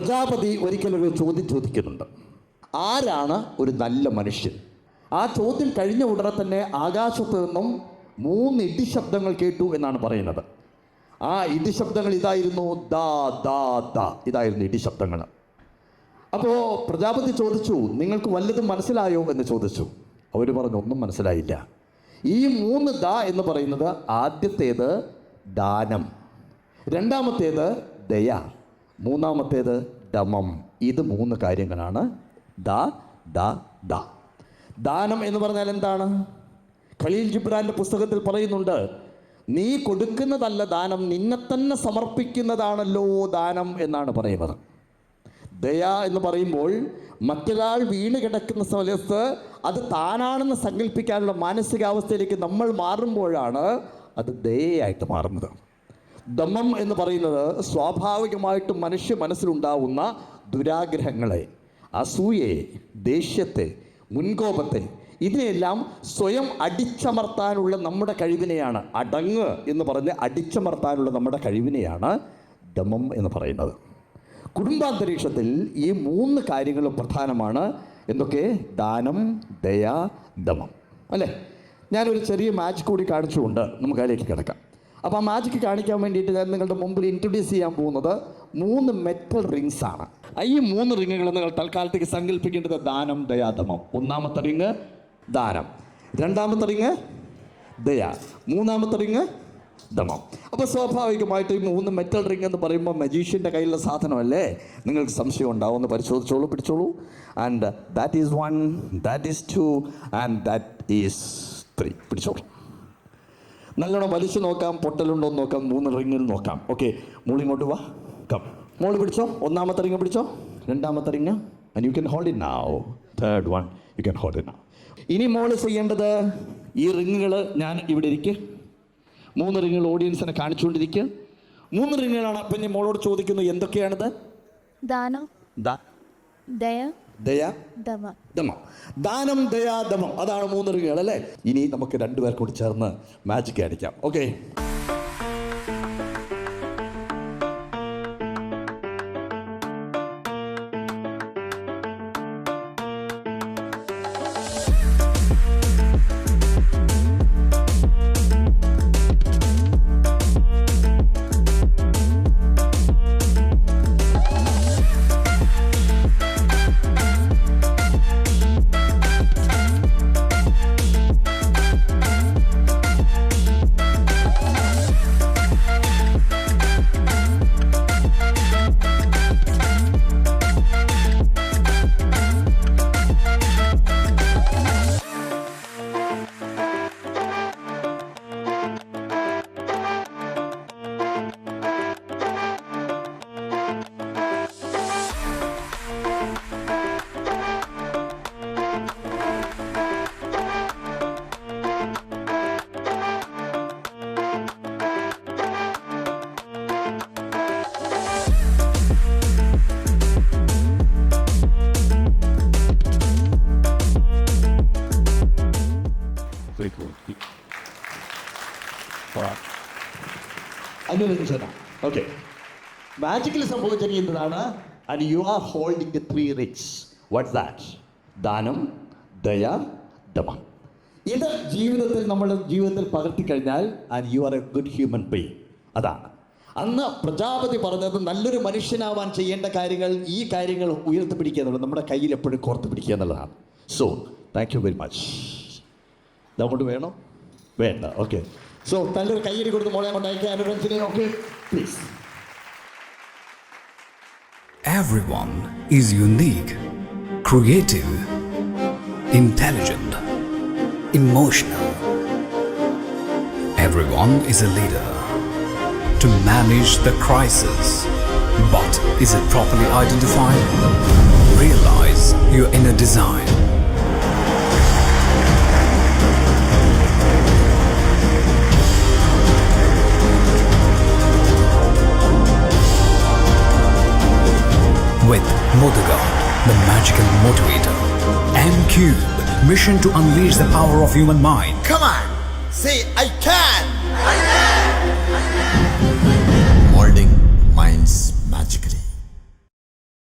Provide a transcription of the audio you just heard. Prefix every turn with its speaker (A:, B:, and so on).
A: പ്രജാപതി ഒരിക്കലൊരു ചോദ്യം ചോദിക്കുന്നുണ്ട്. ആരാണ് ഒരു നല്ല മനുഷ്യൻ? ആ ചോദ്യം കഴിഞ്ഞ ഉടനെ തന്നെ ആകാശത്ത് നിന്നും മൂന്ന് ഇടിശബ്ദങ്ങൾ കേട്ടു എന്നാണ് പറയുന്നത്. ആ ഇടിശബ്ദങ്ങൾ ഇതായിരുന്നു ദാ ദാ ദാ ഇതായിരുന്നു ഇടിശബ്ദങ്ങൾ അപ്പോൾ പ്രജാപതി ചോദിച്ചു നിങ്ങൾക്ക് വല്ലതും മനസ്സിലായോ? എന്ന് ചോദിച്ചു. അവർ പറഞ്ഞു ഒന്നും മനസ്സിലായില്ല. ഈ മൂന്ന് ദ എന്ന് പറയുന്നത് ആദ്യത്തേത് ദാനം രണ്ടാമത്തേത് ദയ മൂന്നാമത്തേത് ദമം. ഇത് മൂന്ന് കാര്യങ്ങളാണ്. ദ ദ ദ. ദാനം എന്ന് പറഞ്ഞാൽ എന്താണ്? ഖലീൽ ജിബ്രാന്റെ പുസ്തകത്തിൽ പറയുന്നുണ്ട് നീ കൊടുക്കുന്നതല്ല ദാനം നിന്നെ തന്നെ സമർപ്പിക്കുന്നതാണല്ലോ ദാനം എന്നാണ് പറയുന്നത്. ദയ എന്ന് പറയുമ്പോൾ മറ്റൊരാൾ വീണ് കിടക്കുന്ന സമയത്ത് അത് താനാണെന്ന് സങ്കല്പിക്കാനുള്ള മാനസികാവസ്ഥയിലേക്ക് നമ്മൾ മാറുമ്പോഴാണ് അത് ദയയായിട്ട് മാറുന്നത്. ദമം എന്ന് പറയുന്നത് സ്വാഭാവികമായിട്ടും മനുഷ്യ മനസ്സിലുണ്ടാവുന്ന ദുരാഗ്രഹങ്ങളെ അസൂയയെ ദേഷ്യത്തെ മുൻകോപത്തെ ഇതിനെല്ലാം സ്വയം അടിച്ചമർത്താനുള്ള നമ്മുടെ കഴിവിനെയാണ്. അടങ്ങ് എന്ന് പറഞ്ഞ് അടിച്ചമർത്താനുള്ള നമ്മുടെ കഴിവിനെയാണ് ദമം എന്ന് പറയുന്നത്. കുടുംബാന്തരീക്ഷത്തിൽ ഈ മൂന്ന് കാര്യങ്ങളും പ്രധാനമാണ്. എന്തൊക്കെ? ദാനം ദയ ദമം. അല്ലേ? ഞാനൊരു ചെറിയ മാജിക് കൂടി കാണിച്ചുകൊണ്ട് നമുക്ക് അതിലേക്ക് കിടക്കാം. അപ്പോൾ ആ മാജിക്ക് കാണിക്കാൻ വേണ്ടിയിട്ട് ഞാൻ നിങ്ങളുടെ മുമ്പിൽ ഇൻട്രൊഡ്യൂസ് ചെയ്യാൻ പോകുന്നത് മൂന്ന് മെറ്റൽ റിങ്സ് ആണ്. ഈ മൂന്ന് റിങ്ങുകൾ നിങ്ങൾ തൽക്കാലത്തേക്ക് സങ്കല്പിക്കേണ്ടത് ദാനം ദയാതമം ഒന്നാമത്തെ റിങ് ദാനം. രണ്ടാമത്തെ റിങ് ദയ. മൂന്നാമത്തെ റിങ് ദമം. അപ്പോൾ സ്വാഭാവികമായിട്ട് ഈ മൂന്ന് മെറ്റൽ റിങ് എന്ന് പറയുമ്പോൾ മജീഷ്യന്റെ കയ്യിലുള്ള സാധനമല്ലേ? നിങ്ങൾക്ക് സംശയം ഉണ്ടാവും. ഒന്ന് പരിശോധിച്ചോളൂ പിടിച്ചോളൂ. And that is one that is two and that is three പിടിച്ചോളൂ. നല്ലോണം വലിച്ചു നോക്കാം പൊട്ടലുണ്ടോ എന്ന് നോക്കാം മൂന്ന് റിങ്ങിൽ നോക്കാം. ഓക്കെ മോളിങ്ങോട്ട് വാ. കം മോൾ പിടിച്ചോ. ഒന്നാമത്തെ റിങ് പിടിച്ചോ. രണ്ടാമത്തെ ring and you can hold in now third one you can hold in now ഇനി മോൾ ചെയ്യേണ്ടത് ഈ റിങ്ങുകൾ ഞാൻ ഇവിടെ ഇരിക്കുക മൂന്ന് റിങ്ങുകൾ ഓഡിയൻസിനെ കാണിച്ചുകൊണ്ടിരിക്കുക മൂന്ന് റിങ്ങുകളാണ് അപ്പം ഞാൻ മോളോട് ചോദിക്കുന്നു എന്തൊക്കെയാണിത്?
B: ദാനം.
A: ദാ.
B: ദയ.
A: ദയ
B: ദമ.
A: ദമം. ദാനം ദയാ ദമം. അതാണ് മൂന്ന് റിങ്ങുകൾ അല്ലേ? ഇനി നമുക്ക് രണ്ടുപേർ കൂടി ചേർന്ന് മാജിക് അടിക്കാം ഓക്കെ അനുരഞ്ജന ഓക്കെ മാജിക്കിൽ സംഭവിച്ചിരിക്കുന്നതാണ് and you are holding three rich what's that ദാനം ദയ ദമം. ഇത് ജീവിതത്തിൽ നമ്മൾ ജീവിതത്തിൽ പകർത്തി കഴിഞ്ഞാൽ and you are a good human being അതാണ്. അന്ന് പ്രജാപതി പറഞ്ഞത് നല്ലൊരു മനുഷ്യനാവാൻ ചെയ്യേണ്ട കാര്യങ്ങൾ ഈ കാര്യങ്ങൾ ഉയർത്തിപ്പിടിക്കുക എന്നുള്ളത് നമ്മുടെ കയ്യിൽ എപ്പോഴും കോർത്ത് പിടിക്കുക എന്നുള്ളതാണ്. So thank you very much ഇതങ്ങോട്ട് വേണോ വേണ്ട ഓക്കെ സോ നല്ലൊരു കയ്യടി കൊടുത്ത് മോളെ കൊണ്ട് അയക്കാൻ അനുരഞ്ജനെ okay please
C: Everyone is unique, creative, intelligent, emotional. Everyone is a leader to manage the crisis. But is it properly identified? Realize your inner design. With the magical motivator. M Cube, mission to unleash the power of human mind.
D: Come on, say I can.